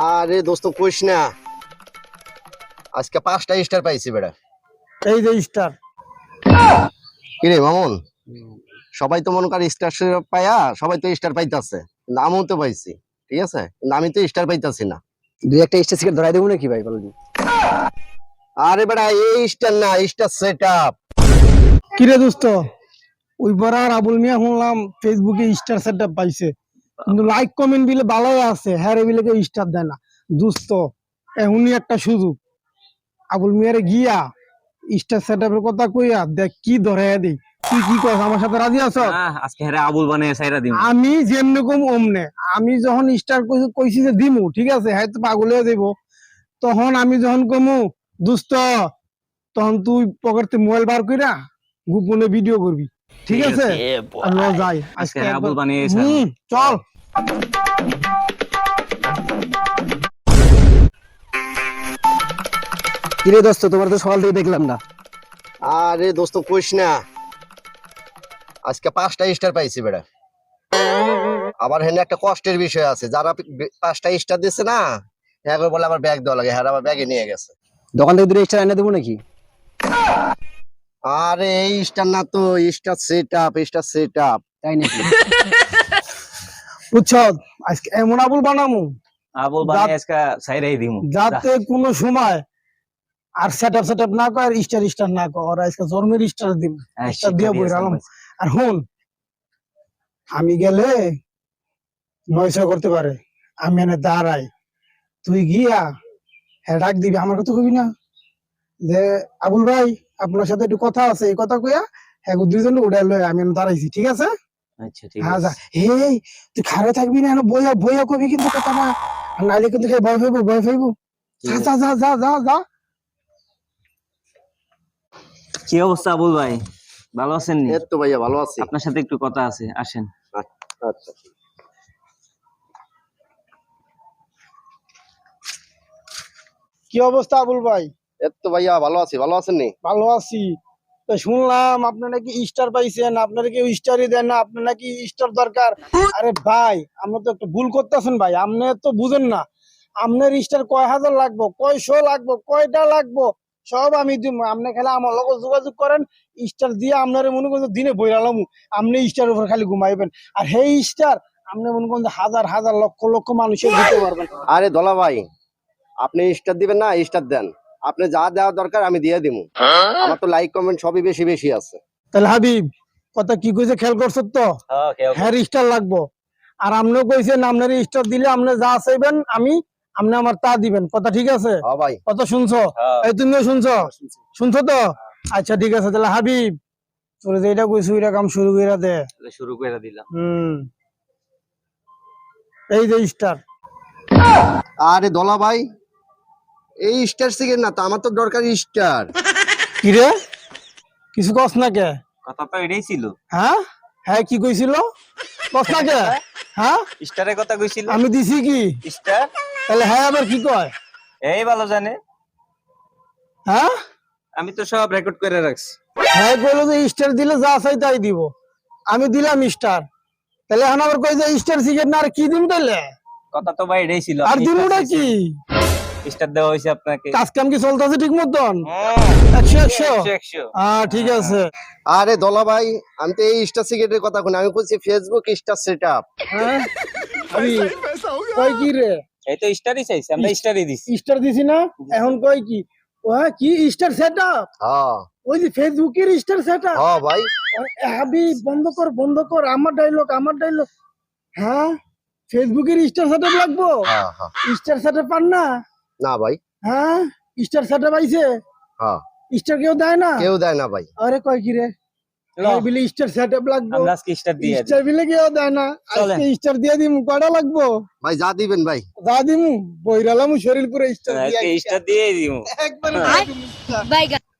আরে দোস্ত কইস না। আজকে পাঁচটা স্টার পাইছি বেড়া। এই যে স্টার কিরে মামুন? সবাই তো মনে কর স্টার পাইয়া সবাই তো স্টার পাইতাছে। নামও তো পাইছি ঠিক আছে? কিন্তু আমি তো স্টার পাইতাছি না। দুই একটা স্টেজ সিগারেট ধরাই দেবো নাকি ভাই বলেন আরে বেড়া এই স্টার না স্টার সেট আপ কিরে দোস্ত? ওই বড় আর আবুল মিয়া শুনলাম ফেসবুকে স্টার সেটআপ পাইছে। কিন্তু লাইক কমেন্ট বিলে ভালোই আছে। হ্যাঁ রে বিলে কেউ স্টার দেয় না। দোস্ত এমনই একটা সুযোগ। আবুল মিয়ারে গিয়া স্টার কথা কইয়া দেখ কি ধরে দেই তুই কি কস আমার সাথে রাজি আছ? আহ, আজকে হেরে আবুল বানিয়ে সাইরা দিম। আমি যেমনি কম অমনে। আমি যখন স্টার কইছি যে দিমু ঠিক আছে? হ্যাঁ তো পাগল হয়ে যাইব তখন আমি যখন কমু দুস্ত তখন তুই পকেটে মোবাইল বার কইরা গোপনে ভিডিও করবি। ঠিক আছে? যাই। আজকে আবুল একবার- বানিয়ে হুম চল। কিরে দোস্ত তোমার তো সকাল থেকে দেখলাম না। আরে দোস্ত কইস না। আজকে পাঁচটা স্টার পাইছি বেড়া। আবার হেন একটা কষ্টের বিষয় আছে। যারা পাঁচটা স্টার দিচ্ছে না একবার বলে আমার ব্যাগ দেওয়া লাগে। হ্যাঁ আমার ব্যাগে নিয়ে গেছে। দোকান থেকে দুটো স্টার এনে দেবো নাকি? আরে এই স্টার না তো star set up star set up তাই নাকি? বুঝছ? আজকে এমন আবুল বানামু। আবুল বানিয়ে আজকে সাইরাই দিম। যাতে কোনো সময় আর সেটআপ সেটআপ না কর স্টার স্টার না কর। আজকে জন্মের স্টার দিম। স্টার দিয়ে বইরালাম আর হুন আমি গেলে নয়শো করতে পারে। আমি এনে দাঁড়াই। তুই গিয়া হ্যাঁ ডাক দিবি। আমার কথা কবি না। যে আবুল ভাই। আপনার সাথে একটু কথা আছে এই কথা কইয়া হ্যাঁ দুইজন উড়াই লয় আমি দাঁড়াইছি ঠিক আছে? আচ্ছা ঠিক হ্যাঁ আছে। যা তুই খারে থাকবি না বইয়া বইয়া কবি কিন্তু কথা না আর নাইলে কিন্তু ভয় পাইবো ভয় পাইবো? যা যা যা যা যা যা। কি অবস্থা আবুল ভাই? ভালো আছেন নি? এই তো ভাইয়া ভালো আছি। আপনার সাথে একটু কথা আছে আসেন। আচ্ছা। কি অবস্থা আবুল ভাই? এই তো ভাইয়া ভালো আছি ভালো আছেন নি? ভালো আছি। তো শুনলাম আপনি নাকি স্টার পাইছেন আপনার কেউ স্টারই দেন না আপনার নাকি স্টার দরকার। আরে ভাই আপনি তো একটু ভুল করতেছেন ভাই আপনি তো বুঝেন না। আপনার স্টার কয় হাজার লাগবো কয়শো লাগবো কয়টা লাগবো? সব আমি আপনি খালি আমার লগে যোগাযোগ করেন স্টার দিয়ে আপনার মনে করেন যে দিনে বইরালাম আপনি স্টার উপর খালি ঘুমাইবেন। আর সেই স্টার আপনি মনে করেন হাজার হাজার লক্ষ লক্ষ মানুষের দিতে পারবেন। আরে দলা ভাই আপনি স্টার দিবেন না স্টার দেন। আপনি যা দেওয়া দরকার আমি দিয়ে দিব আমার তো লাইক কমেন্ট সবই বেশি বেশি আছে। তাহলে হাবিব কথা কি কইছে খেয়াল করছ তো? হ্যাঁ স্টার লাগবো। আর আপনিও কইছেন আপনার স্টার দিলে আপনি যা চাইবেন আমি আপনি আমার তা দিবেন। কথা ঠিক আছে? হ্যাঁ ভাই। কথা শুনছো? এই তুমিও শুনছো? শুনছো। তো? আচ্ছা ঠিক আছে তাহলে হাবিব তোর যেটা কইছো ওইটা কাম শুরু করে দে। শুরু করে দিলাম। হুম। এই যে স্টার আরে দলা ভাই এই স্টার সিগের না তো আমার তো দরকার স্টার। কি রে? কিছু কস না কে? কথা তো এটাই ছিল। হ্যাঁ? হ্যাঁ কি কইছিল? কস না কে? হ্যাঁ? স্টারের কথা কইছিল। আমি দিছি কি? স্টার? তাহলে হ্যাঁ আবার কি কয়? এই ভালো জানে। হ্যাঁ? আমি তো সব রেকর্ড করে রাখছি। হ্যাঁ কইলো যে স্টার দিলে যা চাই তাই দিব। আমি দিলাম স্টার। তাহলে এখন আবার কই যে স্টার সিগারেট না আর কি দিম তাহলে কথা তো ভাই এটাই ছিল। আর দিমুটা কি? স্টার দেওয়া হয়েছে আপনাকে। কাজ কাম কি চলতেছে ঠিক মতন? হ্যাঁ, একশো একশো? একশো, একশো। হ্যাঁ ঠিক আছে। আরে দলা ভাই আমি তো এই স্টার সিগারেটের কথা শুনি আমি বলছি ফেসবুক স্টার সেট আপ হ্যাঁ কই কি রে? এই তো স্টারই চাইছি আমরা স্টারই দিছি। স্টার দিছি না? এখন কই কি? ও হ্যাঁ কি স্টার সেটআপ? হ্যাঁ। ওই যে ফেসবুকের স্টার সেটআপ? হ্যাঁ ভাই। হাবি বন্ধ কর বন্ধ কর আমার ডায়লগ আমার ডায়লগ হ্যাঁ? ফেসবুকের স্টার সেটআপ লাগবো? হ্যাঁ হ্যাঁ। স্টার সেটআপ পান না? না ভাই হ্যাঁ স্টার সেটআপ আইছে হ্যাঁ স্টার কেউ দেয় না কেউ দেয় না ভাই আরে কয় কি রে ল, এই বিলে স্টার সেটআপ লাগবো আমরা আজকে স্টার দিয়ে দিই। স্টার বিলে কেউ দেয় না চলেন। আজকে স্টার দিয়ে দিমু কয়টা লাগবো ভাই যা দিবেন ভাই যা দিমু বইরালামু শরীর পুরো স্টার দিয়ে আজকে স্টার দিয়ে দিব একবারে Bye, guys.